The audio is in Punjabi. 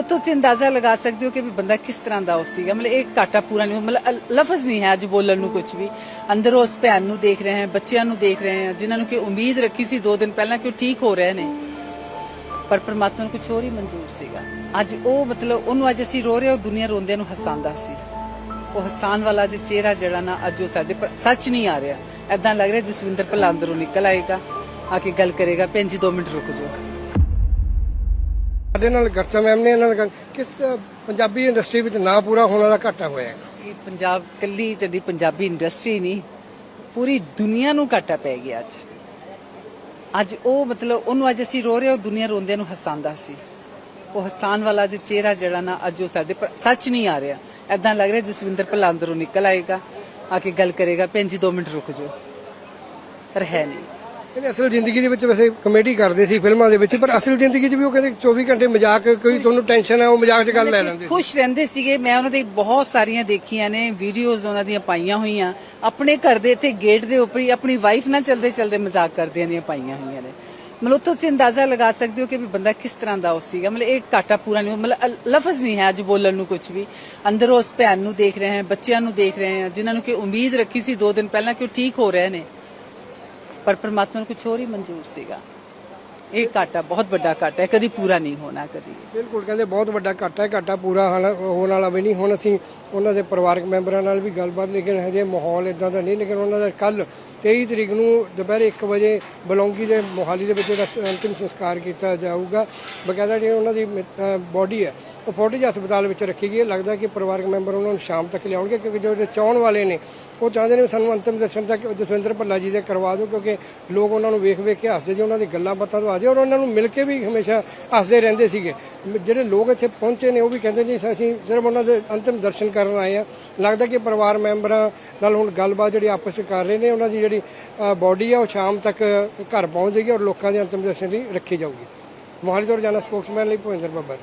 ਮਤਲਬ ਤੁਸੀਂ ਅੰਦਾਜ਼ਾ ਲਗਾ ਸਕਦੇ ਹੋ ਕਿ ਵੀ ਬੰਦਾ ਕਿਸ ਤਰ੍ਹਾਂ ਦਾ ਉਹ ਸੀਗਾ? ਮਤਲਬ ਇਹ ਘਾਟਾ ਪੂਰਾ ਨਹੀਂ ਮਤਲਬ ਲਫ਼ਜ਼ ਨਹੀਂ ਹੈ ਅੱਜ ਬੋਲਣ ਨੂੰ ਕੁਝ ਵੀ। ਅੰਦਰ ਉਸ ਭੈਣ ਨੂੰ ਦੇਖ ਰਹੇ ਹਾਂ ਬੱਚਿਆਂ ਨੂੰ ਦੇਖ ਰਹੇ ਹਾਂ ਜਿਨ੍ਹਾਂ ਨੂੰ ਕਿ ਉਮੀਦ ਰੱਖੀ ਸੀ ਦੋ ਦਿਨ ਪਹਿਲਾਂ ਕਿ ਉਹ ਠੀਕ ਹੋ ਰਹੇ ਨੇ। ਪਰ ਪ੍ਰਮਾਤਮਾ ਨੂੰ ਕੁਝ ਹੋਰ ਹੀ ਮਨਜ਼ੂਰ ਸੀਗਾ। ਅੱਜ ਉਹ ਮਤਲਬ ਉਹਨੂੰ ਅੱਜ ਅਸੀਂ ਰੋ ਰਹੇ ਹਾਂ, ਉਹ ਦੁਨੀਆ ਰੋਂਦਿਆਂ ਨੂੰ ਹਸਾਉਂਦਾ ਸੀ। ਉਹ ਹਸਾਨ ਵਾਲਾ ਜੇ ਚਿਹਰਾ ਜਿਹੜਾ ਨਾ ਅੱਜ ਉਹ ਸਾਡੇ ਸੱਚ ਨਹੀਂ ਆ ਰਿਹਾ। ਐਦਾਂ ਲੱਗ ਰਿਹਾ ਜਸਵਿੰਦਰ ਭਲਾ ਅੰਦਰੋਂ ਨਿਕਲ ਆਏਗਾ ਆ ਕੇ ਗੱਲ ਕਰੇਗਾ ਭੈਣ ਜੀ 2 ਮਿੰਟ ਰੁਕ ਜਾਓ। ਸਾਡੇ ਨਾਲ ਗਰਚਾ ਮੈਮ ਨੇ ਇਹਨਾਂ ਨਾਲ ਗੱਲ- ਕਿਸ ਅ, ਪੰਜਾਬੀ ਇੰਡਸਟਰੀ ਵਿੱਚ ਨਾ ਪੂਰਾ ਹੋਣ ਵਾਲਾ ਘਾਟਾ ਹੋਇਆ ਹੈ? ਇਹ ਪੰਜਾਬ ਕੱਲੀ ਜਿਹੜੀ ਪੰਜਾਬੀ ਇੰਡਸਟਰੀ ਨਹੀਂ ਪੂਰੀ ਦੁਨੀਆ ਨੂੰ ਘਾਟਾ ਪੈ ਗਿਆ ਅੱਜ। ਅੱਜ ਉਹ ਮਤਲਬ ਉਹਨੂੰ ਅੱਜ ਅਸੀਂ ਰੋ ਰਹੇ ਹਾਂ, ਉਹ ਦੁਨੀਆ ਰੋਂਦਿਆਂ ਨੂੰ ਹਸਾਉਂਦਾ ਸੀ। ਉਹ ਹਸਾਨ ਵਾਲਾ ਜੇ ਚਿਹਰਾ ਜਿਹੜਾ ਨਾ ਅੱਜ ਉਹ ਸਾਡੇ ਪਰ ਸੱਚ ਨਹੀਂ ਆ ਰਿਹਾ। ਐਦਾਂ ਲੱਗ ਰਿਹਾ ਜਸਵਿੰਦਰ ਭੱਲਾ ਅੰਦਰੋਂ ਨਿਕਲ ਆਏਗਾ ਆ ਕੇ ਗੱਲ ਕਰੇਗਾ ਭੈਣ ਜੀ 2 ਮਿੰਟ ਰੁਕ ਜਾਓ। ਪਰ ਹੈ ਨਹੀਂ। ਇਹਨੇ ਅਸਲ ਜ਼ਿੰਦਗੀ ਦੇ ਵਿੱਚ ਵੈਸੇ ਕਮੇਡੀ ਕਰਦੇ ਸੀ ਫਿਲਮਾਂ ਦੇ ਵਿੱਚ, ਪਰ ਅਸਲ ਜ਼ਿੰਦਗੀ 'ਚ ਵੀ ਉਹ ਕਹਿੰਦੇ 24 ਘੰਟੇ ਮਜ਼ਾਕ, ਕੋਈ ਤੁਹਾਨੂੰ ਟੈਨਸ਼ਨ ਹੈ ਉਹ ਮਜ਼ਾਕ 'ਚ ਗੱਲ ਲੈ ਲੈਂਦੇ ਖੁਸ਼ ਰਹਿੰਦੇ ਸੀਗੇ। ਮੈਂ ਉਹਨਾਂ ਦੀ ਬਹੁਤ ਸਾਰੀਆਂ ਦੇਖੀਆਂ ਨੇ ਵੀਡੀਓਜ਼ ਉਹਨਾਂ ਦੀਆਂ ਪਾਈਆਂ ਹੋਈਆਂ। ਆਪਣੇ ਘਰ ਦੇ ਇੱਥੇ ਗੇਟ ਦੇ ਉੱਪਰ ਹੀ ਆਪਣੀ ਵਾਈਫ ਨਾਲ ਚਲਦੇ ਚਲਦੇ ਮਜ਼ਾਕ ਕਰਦਿਆਂ ਦੀਆਂ ਪਾਈਆਂ ਹੋਈਆਂ ਨੇ। ਮਤਲਬ ਤੁਸੀਂ ਅੰਦਾਜ਼ਾ ਲਗਾ ਸਕਦੇ ਹੋ ਕਿ ਵੀ ਬੰਦਾ ਕਿਸ ਤਰ੍ਹਾਂ ਦਾ ਉਹ ਸੀਗਾ। ਮਤਲਬ ਇਹ ਘਾਟਾ ਪੂਰਾ ਨਹੀਂ, ਮਤਲਬ ਲਫ਼ਜ਼ ਨਹੀਂ ਹੈ ਅੱਜ ਬੋਲਣ ਨੂੰ ਕੁਝ ਵੀ। ਅੰਦਰ ਉਸ ਭੈਣ ਨੂੰ ਦੇਖ ਰਹੇ ਹਾਂ, ਬੱਚਿਆਂ ਨੂੰ ਦੇਖ ਰਹੇ ਹਾਂ, ਜਿਨ੍ਹਾਂ ਨੂੰ ਕਿ ਉਮੀਦ ਰੱਖੀ ਸੀ ਦੋ ਦਿਨ ਪਹਿਲਾਂ ਕਿ ਉਹ ਠੀਕ ਹੋ ਰਹੇ ਨੇ। ਪਰ ਪ੍ਰਮਾਤਮਾ ਨੂੰ ਕੁਝ ਹੋਰ ਹੀ ਮਨਜ਼ੂਰ ਸੀਗਾ। ਇਹ ਘਾਟਾ ਬਹੁਤ ਵੱਡਾ ਘਾਟਾ ਹੈ, ਕਦੀ ਪੂਰਾ ਨਹੀਂ ਹੋਣਾ ਕਦੀ। ਬਿਲਕੁਲ, ਕਹਿੰਦੇ ਬਹੁਤ ਵੱਡਾ ਘਾਟਾ ਹੈ, ਘਾਟਾ ਪੂਰਾ ਹਾਲ- ਹੋਣ ਵਾਲਾ ਵੀ ਨਹੀਂ। ਹੁਣ ਅਸੀਂ ਉਹਨਾਂ ਦੇ ਪਰਿਵਾਰਕ ਮੈਂਬਰਾਂ ਨਾਲ ਵੀ ਗੱਲਬਾਤ, ਲੇਕਿਨ ਹਜੇ ਮਾਹੌਲ ਇਦਾਂ ਦਾ ਨਹੀਂ। ਲੇਕਿਨ ਉਹਨਾਂ ਦਾ ਕੱਲ 23 ਤਰੀਕ ਨੂੰ ਦੁਪਹਿਰ 1 ਵਜੇ ਬਲੌਂਗੀ ਦੇ ਮੋਹਾਲੀ ਦੇ ਵਿੱਚ ਉਹਦਾ ਅੰਤਿਮ ਸੰਸਕਾਰ ਕੀਤਾ ਜਾਊਗਾ। ਬਕਾਇਦਾ ਜਿਹੜੀ ਉਹਨਾਂ ਦੀ ਬੋਡੀ ਹੈ ਉਹ ਫੋਰਟਿਜ ਹਸਪਤਾਲ ਵਿੱਚ ਰੱਖੀ ਗਈ ਹੈ। ਲੱਗਦਾ ਕਿ ਪਰਿਵਾਰਕ ਮੈਂਬਰ ਉਹਨਾਂ ਨੂੰ ਸ਼ਾਮ ਤੱਕ ਲਿਆਉਣਗੇ ਕਿਉਂਕਿ ਜਿਹੜੇ ਚਾਹਣ ਵਾਲੇ ਨੇ, ਉਹ ਚਾਹੁੰਦੇ ਨੇ ਵੀ ਸਾਨੂੰ ਅੰਤਿਮ ਦਰਸ਼ਨ ਤੱਕ ਜਸਵਿੰਦਰ ਭੱਲਾ ਜੀ ਦੇ ਕਰਵਾ ਦਿਓ ਕਿਉਂਕਿ ਲੋਕ ਉਹਨਾਂ ਨੂੰ ਵੇਖ ਵੇਖ ਕੇ ਹੱਸਦੇ ਸੀ, ਉਹਨਾਂ ਦੀ ਗੱਲਾਂ ਬਾਤਾਂ ਤੋਂ ਆਜੇ ਔਰ ਉਹਨਾਂ ਨੂੰ ਮਿਲ ਕੇ ਵੀ ਹਮੇਸ਼ਾ ਹੱਸਦੇ ਰਹਿੰਦੇ ਸੀਗੇ। ਜਿਹੜੇ ਲੋਕ ਇੱਥੇ ਪਹੁੰਚੇ ਨੇ, ਉਹ ਵੀ ਕਹਿੰਦੇ ਜੀ ਅਸੀਂ ਸਿਰਫ ਉਹਨਾਂ ਦੇ ਅੰਤਿਮ ਦਰਸ਼ਨ ਕਰਨ ਆਏ ਆ ਲੱਗਦਾ ਕਿ ਪਰਿਵਾਰ ਮੈਂਬਰਾਂ ਨਾਲ ਹੁਣ ਗੱਲਬਾਤ ਜਿਹੜੀ ਆਪਸ ਵਿੱਚ ਕਰ ਰਹੇ ਨੇ, ਉਹਨਾਂ ਦੀ ਜਿਹੜੀ ਬਾਡੀ ਆ, ਉਹ ਸ਼ਾਮ ਤੱਕ ਘਰ ਪਹੁੰਚ ਜਾਏਗੀ ਔਰ ਲੋਕਾਂ ਦੇ ਅੰਤਿਮ ਦਰਸ਼ਨ ਲਈ ਰੱਖੀ ਜਾਊਗੀ। ਮੋਹਾਲੀ ਤੋਂ ਰੋਜ਼ਾਨਾ ਸਪੋਕਸਮੈਨ ਲਈ ਭੁਪਿੰਦਰ ਬੱਬਰ।